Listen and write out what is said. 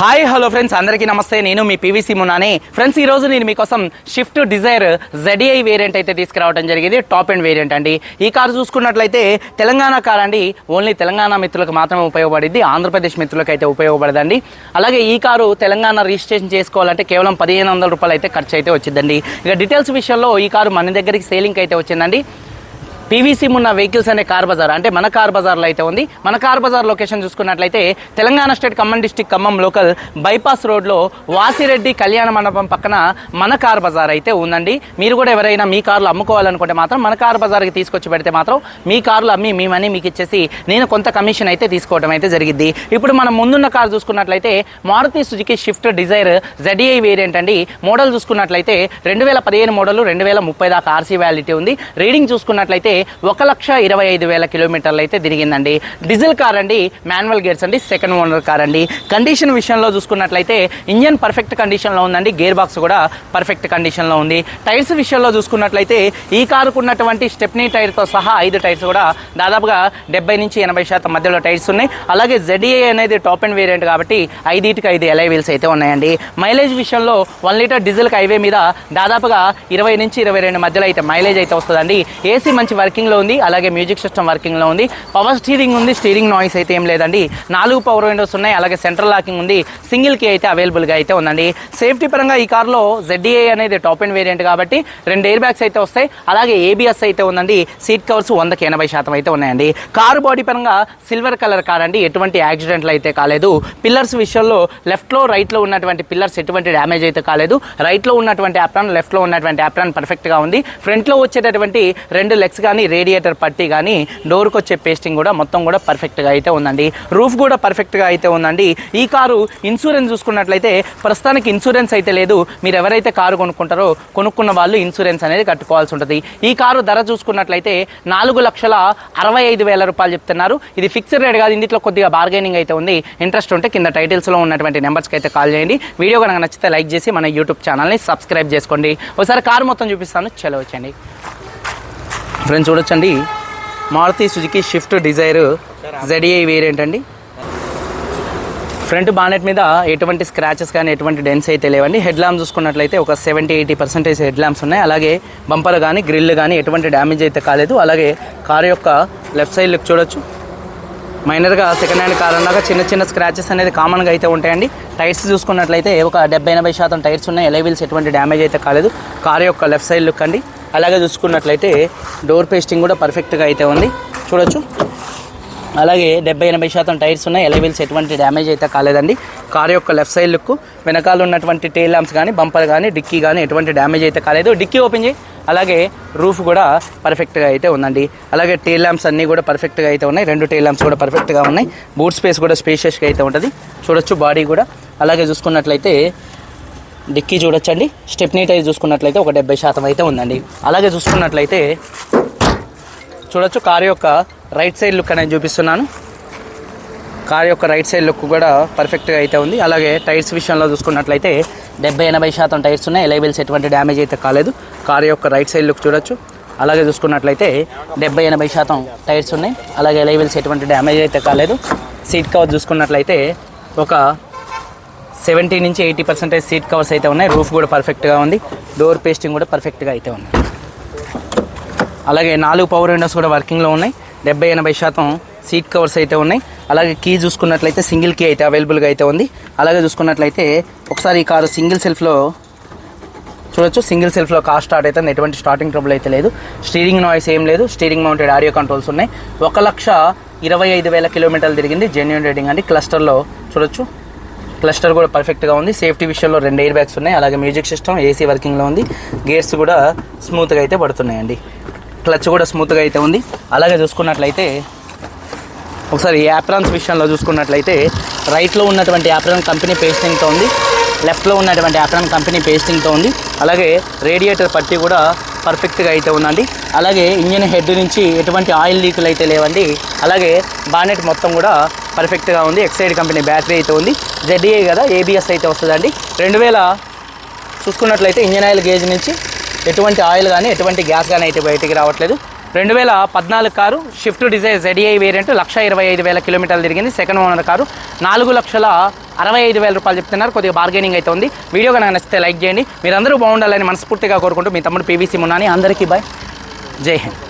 Hi hello friends. అందరికీ నమస్తే. నేను మీ పీవీసీ మునాని ఫ్రెండ్స్ ఈరోజు నేను మీకోసం షిఫ్ట్ డిజైర్ జెడిఐ వేరియంట్ అయితే తీసుకురావడం జరిగింది. టాప్ అండ్ వేరియంట్ అండి. ఈ కారు చూసుకున్నట్లయితే తెలంగాణ కార్ అండి. ఓన్లీ తెలంగాణ మిత్రులకు మాత్రమే ఉపయోగపడింది ఆంధ్రప్రదేశ్ మిత్రులకు అయితే ఉపయోగపడదండి. అలాగే ఈ కారు తెలంగాణ రిజిస్ట్రేషన్ చేసుకోవాలంటే కేవలం పదిహేను వందల రూపాయలు అయితే ఖర్చు అయితే వచ్చిందండి ఇక డీటెయిల్స్ విషయంలో ఈ కారు మన దగ్గరికి సేలింగ్ అయితే వచ్చిందండి. పీవీసీ ఉన్న వెహికల్స్ అనే కార్ బజార్ అంటే మన కార్ బజార్లో అయితే ఉంది. మన కార్ బజార్ లొకేషన్ చూసుకున్నట్లయితే Telangana state Khammam district Khammam local bypass రోడ్లో వాసిరెడ్డి కళ్యాణ మండపం పక్కన మన కార్ బజార్ అయితే ఉందండి. మీరు కూడా ఎవరైనా మీ కార్లు అమ్ముకోవాలనుకుంటే మాత్రం మన కార్ బజార్కి తీసుకొచ్చి పెడితే మాత్రం మీ కార్లు అమ్మి మీ మనీ మీకు ఇచ్చేసి నేను కొంత కమిషన్ అయితే తీసుకోవడం అయితే జరిగింది ఇప్పుడు మనం ముందున్న కార్ చూసుకున్నట్లయితే Maruti Suzuki Swift Dzire ZDI variant అండి. మోడల్ చూసుకున్నట్లయితే రెండు వేల పదిహేను మోడల్ రెండు వేల ముప్పై దాకా ఆర్సీ వ్యాలిటీ ఉంది. రీడింగ్ చూసుకున్నట్లయితే ఒక లక్ష ఇరవై ఐదు వేల కిలోమీటర్లు అయితే తిరిగిందండి. డీజిల్ కార్ అండి మాన్యువల్ గేర్స్ అండి సెకండ్ ఓనర్ కార్ అండి. కండిషన్ విషయంలో చూసుకున్నట్లయితే ఇంజన్ పర్ఫెక్ట్ కండిషన్లో ఉందండి. గేర్ బాక్స్ కూడా పర్ఫెక్ట్ కండిషన్లో ఉంది. టైర్స్ విషయంలో చూసుకున్నట్లయితే ఈ కారుకు ఉన్నటువంటి స్టెప్నీ టైర్తో సహా ఐదు టైర్స్ కూడా దాదాపుగా డెబ్బై నుంచి ఎనభై శాతం మధ్యలో టైర్స్ ఉన్నాయి. అలాగే జెడ్ఏ అనేది టాప్ అండ్ వేరియంట్ కాబట్టి ఐదుటికి ఐదు ఎలై వీల్స్ అయితే ఉన్నాయండి. మైలేజ్ విషయంలో వన్ లీటర్ డీజిల్ హైవే మీద దాదాపుగా ఇరవై నుంచి ఇరవై రెండు మధ్యలో అయితే మైలేజ్ అయితే వస్తుందండి. ఏసీ మంచి వర్కింగ్లో ఉంది. అలాగే మ్యూజిక్ సిస్టమ్ వర్కింగ్లో ఉంది. పవర్ స్టీరింగ్ ఉంది. స్టీరింగ్ నాయిస్ అయితే ఏం లేదండి. నాలుగు పవర్ విండోస్ ఉన్నాయి. అలాగే సెంట్రల్ లాకింగ్ ఉంది. సింగిల్కి అయితే అవైలబుల్గా అయితే ఉందండి. సేఫ్టీ పరంగా ఈ కార్లో జెడ్డీఏ అనేది టాప్ అండ్ వేరియంట్ కాబట్టి రెండు ఎయిర్ బ్యాగ్స్ అయితే వస్తాయి. అలాగే ఏబిఎస్ అయితే ఉందండి. సీట్ కవర్స్ వందకి ఎనభై శాతం అయితే ఉన్నాయండి. కారు బాడీ పరంగా సిల్వర్ కలర్ కార్ అండి ఎటువంటి యాక్సిడెంట్లు అయితే కాలేదు. పిల్లర్స్ విషయంలో లెఫ్ట్లో రైట్లో ఉన్నటువంటి పిల్లర్స్ ఎటువంటి డ్యామేజ్ అయితే కాలేదు. రైట్లో ఉన్నటువంటి యాప్రాన్ లెఫ్ట్లో ఉన్నటువంటి యాప్రాన్ పర్ఫెక్ట్గా ఉంది. ఫ్రంట్లో వచ్చేటటువంటి రెండు లెగ్స్ కానీ కానీ రేడియేటర్ పట్టి కానీ డోర్కి వచ్చే పేస్టింగ్ కూడా మొత్తం కూడా పర్ఫెక్ట్గా అయితే ఉందండి. రూఫ్ కూడా పర్ఫెక్ట్గా అయితే ఉందండి. ఈ కారు ఇన్సూరెన్స్ చూసుకున్నట్లయితే ప్రస్తుతానికి ఇన్సూరెన్స్ అయితే లేదు. మీరు ఎవరైతే కారు కొనుక్కుంటారో కొనుక్కున్న వాళ్ళు ఇన్సూరెన్స్ అనేది కట్టుకోవాల్సి ఉంటుంది. ఈ కారు ధర చూసుకున్నట్లయితే నాలుగు లక్షల అరవై ఐదు వేల రూపాయలు చెప్తున్నారు. ఇది ఫిక్స్డ్ రేట్ కాదు ఇందులో కొద్దిగా బార్గెనింగ్ అయితే ఉంది. ఇంట్రెస్ట్ ఉంటే కింద టైటిల్స్లో ఉన్నటువంటి నెంబర్స్కి అయితే కాల్ చేయండి. వీడియో కనుక నచ్చితే లైక్ చేసి మన యూట్యూబ్ ఛానల్ని సబ్స్క్రైబ్ చేసుకోండి. ఒకసారి కారు మొత్తం చూపిస్తాను. చలో వచ్చండి ఫ్రెండ్స్ చూడొచ్చండి. Maruti Suzuki Swift Dzire ZDI variant అండి ఫ్రంట్ బానెట్ మీద ఎటువంటి స్క్రాచెస్ కానీ ఎటువంటి డెన్స్ అయితే లేవండి. హెడ్ ల్యాంప్ చూసుకున్నట్లయితే ఒక seventy eighty percentage head lamps ఉన్నాయి. అలాగే బంపర్ కానీ గ్రిల్ కానీ ఎటువంటి డ్యామేజ్ అయితే కాలేదు. అలాగే కారు యొక్క లెఫ్ట్ సైడ్ లుక్ చూడొచ్చు. మైనర్గా సెకండ్ హ్యాండ్ కార్ అన్నాక చిన్న చిన్న స్క్రాచెస్ అనేది కామన్గా అయితే ఉంటాయండి. టైర్స్ చూసుకున్నట్లయితే ఒక డెబ్బై ఎనభై శాతం టైర్స్ ఉన్నాయి. ఎలైవిల్స్ ఎటువంటి డ్యామేజ్ అయితే కాలేదు. కారు యొక్క లెఫ్ట్ సైడ్ లుక్ అండి. అలాగే చూసుకున్నట్లయితే డోర్ పేస్టింగ్ కూడా పర్ఫెక్ట్గా అయితే ఉంది. చూడొచ్చు. అలాగే డెబ్బై ఎనభై శాతం టైర్స్ ఉన్నాయి. ఎలైవిల్స్ ఎటువంటి డ్యామేజ్ అయితే కాలేదండి. కార్ యొక్క లెఫ్ట్ సైడ్ లుక్ వెనకాల ఉన్నటువంటి టైల్ ల్యాంప్స్ కానీ బంపర్ కానీ డిక్కీ కానీ ఎటువంటి డ్యామేజ్ అయితే కాలేదు. డిక్కీ ఓపెన్ చేయి. అలాగే రూఫ్ కూడా పర్ఫెక్ట్గా అయితే ఉందండి. అలాగే టైల్ ల్యాంప్స్ అన్నీ కూడా పర్ఫెక్ట్గా అయితే ఉన్నాయి. రెండు టైల్ ల్యాంప్స్ కూడా పర్ఫెక్ట్గా ఉన్నాయి. బూట్ స్పేస్ కూడా స్పేషియస్గా అయితే ఉంటుంది. చూడొచ్చు బాడీ కూడా. అలాగే చూసుకున్నట్లయితే డిక్కీ చూడొచ్చండి. స్టెప్నీ టైర్ చూసుకున్నట్లయితే ఒక డెబ్బై శాతం అయితే ఉందండి. అలాగే చూసుకున్నట్లయితే చూడొచ్చు కారు యొక్క రైట్ సైడ్ లుక్ అనేది చూపిస్తున్నాను. కారు యొక్క రైట్ సైడ్ లుక్ కూడా పర్ఫెక్ట్గా అయితే ఉంది. అలాగే టైర్స్ విషయంలో చూసుకున్నట్లయితే డెబ్బై ఎనభై శాతం టైర్స్ ఉన్నాయి. ఎలైబిల్స్ ఎటువంటి డ్యామేజ్ అయితే కాలేదు. కారు యొక్క రైట్ సైడ్ లుక్ చూడొచ్చు. అలాగే చూసుకున్నట్లయితే డెబ్బై ఎనభై శాతం టైర్స్ ఉన్నాయి. అలాగే ఎలైబిల్స్ ఎటువంటి డ్యామేజ్ అయితే కాలేదు. సీట్ కవర్ చూసుకున్నట్లయితే ఒక సెవెంటీ నుంచి ఎయిటీ పర్సెంటేజ్ సీట్ కవర్స్ అయితే ఉన్నాయి. రూఫ్ కూడా పర్ఫెక్ట్గా ఉంది. డోర్ పేస్టింగ్ కూడా పర్ఫెక్ట్గా అయితే ఉంది. అలాగే నాలుగు పవర్ విండోస్ కూడా వర్కింగ్లో ఉన్నాయి. డెబ్బై ఎనభై శాతం సీట్ కవర్స్ అయితే ఉన్నాయి. అలాగే కీ చూసుకున్నట్లయితే సింగిల్ కీ అయితే అవైలబుల్గా అయితే ఉంది. అలాగే చూసుకున్నట్లయితే ఒకసారి ఈ కారు సింగిల్ సెల్ఫ్లో చూడొచ్చు. సింగిల్ సెల్ఫ్లో కార్ స్టార్ట్ అయితే ఎటువంటి స్టార్టింగ్ ట్రబుల్ అయితే లేదు. స్టీరింగ్ నాయిస్ ఏం లేదు. స్టీరింగ్ మౌంటెడ్ ఆడియో కంట్రోల్స్ ఉన్నాయి. ఒక లక్ష ఇరవై ఐదు వేల కిలోమీటర్లు తిరిగింది. జెన్యున్ రేటింగ్ అండి. క్లస్టర్లో చూడొచ్చు. క్లస్టర్ కూడా పర్ఫెక్ట్గా ఉంది. సేఫ్టీ విషయంలో రెండు ఎయిర్ బ్యాగ్స్ ఉన్నాయి. అలాగే మ్యూజిక్ సిస్టమ్ ఏసీ వర్కింగ్లో ఉంది. గేర్స్ కూడా స్మూత్గా అయితే పడుతున్నాయండి. క్లచ్ కూడా స్మూత్గా అయితే ఉంది. అలాగే చూసుకున్నట్లయితే ఒకసారి యాప్రాన్స్ విషయంలో చూసుకున్నట్లయితే రైట్లో ఉన్నటువంటి యాప్రాన్ కంపెనీ పేస్టింగ్తో ఉంది. లెఫ్ట్లో ఉన్నటువంటి యాప్రాన్ కంపెనీ పేస్టింగ్తో ఉంది. అలాగే రేడియేటర్ పట్టి కూడా పర్ఫెక్ట్గా అయితే ఉందండి. అలాగే ఇంజిన్ హెడ్ నుంచి ఎటువంటి ఆయిల్ లీకులు అయితే లేవండి. అలాగే బానెట్ మొత్తం కూడా పర్ఫెక్ట్గా ఉంది. ఎక్సైడ్ కంపెనీ బ్యాటరీ అయితే ఉంది. జెడ్ఏ కదా ఏబిఎస్ అయితే వస్తుందండి. రెండు వేల చూసుకున్నట్లయితే ఇంజిన్ ఆయిల్ గేజ్ నుంచి ఎటువంటి ఆయిల్ కానీ ఎటువంటి గ్యాస్ కానీ అయితే బయటికి రావట్లేదు. రెండు వేల పద్నాలుగు car Swift Dzire ZDI variant lakh ఇరవై ఐదు వేల కిలోమీటర్లు తిరిగింది. Second owner car. నాలుగు లక్షల అరవై ఐదు వేల రూపాయలు చెప్తున్నారు. కొద్దిగా బార్గెనింగ్ అయితే ఉంది. వీడియో కనుక నచ్చితే లైక్ చేయండి. మీరందరూ బాగుండాలని మనస్ఫూర్తిగా కోరుకుంటూ మీ తమ్ముడు పీవీసీ మున్నాని అందరికీ బాయ్ జై హింద్.